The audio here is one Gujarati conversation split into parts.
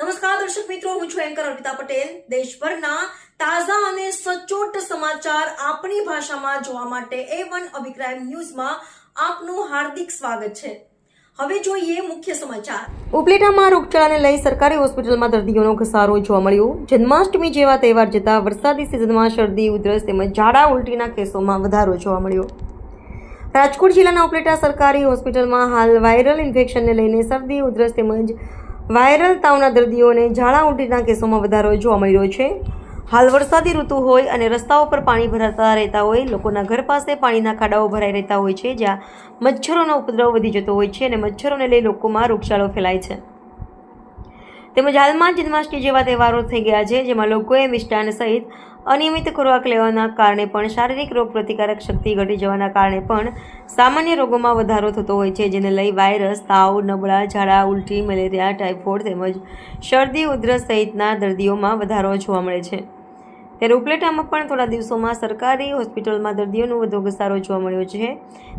નમસ્કાર, દર્શક મિત્રો, હું છું એન્કર અર્પિતા પટેલ. દેશભરના તાજા અને સચોટ સમાચાર આપણી ભાષામાં જોવા માટે એ વન અભિક્રાઇમ ન્યૂઝમાં આપનું હાર્દિક સ્વાગત છે. હવે જોઈએ મુખ્ય સમાચાર. ઉપલેટામાં રોગચાળાને લઈ સરકારી હોસ્પિટલમાં દર્દીઓનો ઘસારો જોવા મળ્યો. જન્માષ્ટમી જેવા તહેવાર જતા વરસાદી સિઝનમાં શરદી, ઉધરસ તેમજ ઝાડા ઉલટીના કેસોમાં વધારો જોવા મળ્યો. રાજકોટ જિલ્લાના ઉપલેટા સરકારી હોસ્પિટલમાં હાલ વાયરલ ઇન્ફેક્શનને લઈને શરદી, ઉધરસ તેમજ વાયરલ તાવના દર્દીઓને ઝાડા ઉલટીના કેસોમાં વધારો જોવા મળ્યો છે. હાલ વરસાદી ઋતુ હોય અને રસ્તાઓ પર પાણી ભરાતા રહેતા હોય, લોકોના ઘર પાસે પાણીના ખાડાઓ ભરાઈ રહેતા હોય છે, જ્યાં મચ્છરોનો ઉપદ્રવ વધી જતો હોય છે અને મચ્છરોને લઈ લોકોમાં રોગચાળો ફેલાય છે. તેમજ હાલમાં જન્માષ્ટમી જેવા તહેવારો થઈ ગયા છે, જેમાં લોકોએ મિષ્ટાન સહિત અનિયમિત ખોરાક લેવાના કારણે પણ શારીરિક રોગ પ્રતિકારક શક્તિ ઘટી જવાના કારણે પણ સામાન્ય રોગોમાં વધારો થતો હોય છે, જેને લઈ વાયરસ, તાવ, નબળા ઝાડા, ઉલટી, મેલેરિયા, ટાઇફોઇડ તેમજ શરદી, ઉધરસ સહિતના દર્દીઓમાં વધારો જોવા મળે છે. ત્યારે ઉપલેટામાં પણ થોડા દિવસોમાં સરકારી હોસ્પિટલમાં દર્દીઓનો વધુ ઘસારો જોવા મળ્યો છે.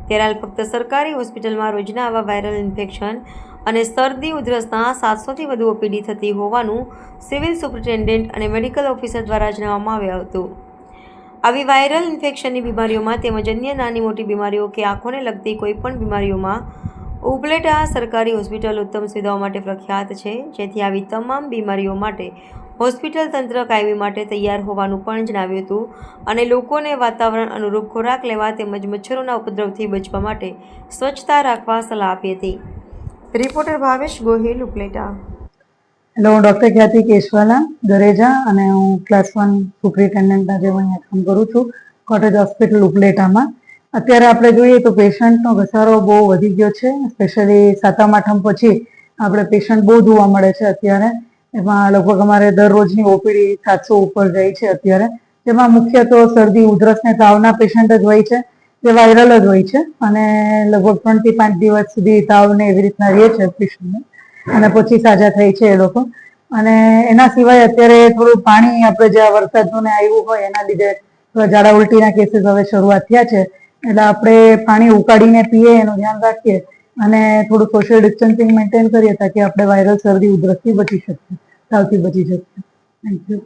ત્યારે હાલ ફક્ત સરકારી હોસ્પિટલમાં રોજના આવા વાયરલ ઇન્ફેક્શન અને શરદી, ઉધરસના સાતસોથી વધુ ઓપીડી થતી હોવાનું સિવિલ સુપ્રિન્ટેન્ડન્ટ અને મેડિકલ ઓફિસર દ્વારા જણાવવામાં આવ્યું હતું. આવી વાયરલ ઇન્ફેક્શનની બીમારીઓમાં તેમજ અન્ય નાની મોટી બીમારીઓ કે આંખોને લગતી કોઈપણ બીમારીઓમાં ઉપલેટા સરકારી હોસ્પિટલ ઉત્તમ સુવિધાઓ માટે પ્રખ્યાત છે, જેથી આવી તમામ બીમારીઓ માટે હોસ્પિટલ તંત્ર કાયમી માટે તૈયાર હોવાનું પણ જણાવ્યું હતું અને લોકોને વાતાવરણ અનુરૂપ ખોરાક લેવા તેમજ મચ્છરોના ઉપદ્રવથી બચવા માટે સ્વચ્છતા રાખવા સલાહ આપી હતી. રિપોર્ટર ભાવેશ ગોહિલ, ઉપલેટા. હેલો, હું ડૉક્ટર ખ્યાતિ કેશવાલા ગરેજા અને હું ક્લાસ વન સુપ્રિન્ટેન્ડન્ટ આજે અહીંયા કામ કરું છું, કોટેજ હોસ્પિટલ ઉપલેટામાં. અત્યારે આપણે જોઈએ તો પેશન્ટનો ઘસારો બહુ વધી ગયો છે સ્પેશિયલી સાતમ આઠમ પછી આપણે પેશન્ટ બહુ જોવા મળે છે અત્યારે. એમાં લગભગ અમારે દરરોજની ઓપીડી સાતસો ઉપર જાય છે અત્યારે. તેમાં મુખ્ય તો શરદી, ઉધરસ ને તાવના પેશન્ટ જ હોય છે. તે વાયરલ જ હોય છે અને લગભગ ત્રણથી પાંચ દિવસ સુધી તાવ ને એવી રીતના રહે છે પેશન્ટને અને પછી સાજા થઈ છે એ લોકો. અને એના સિવાય અત્યારે થોડું પાણી આપણે જે વરસાદનું આવ્યું હોય એના લીધે ઝાડા ઉલટીના કેસીસ હવે શરૂઆત થયા છે. એટલે આપણે પાણી ઉકાળીને પીએ, એનું ધ્યાન રાખીએ અને થોડું સોશિયલ ડિસ્ટન્સિંગ મેન્ટેન કરીએ તાકી આપણે વાયરલ શરદી ઉધરસથી બચી શકીએ, તાવથી બચી શકીએ. Thank you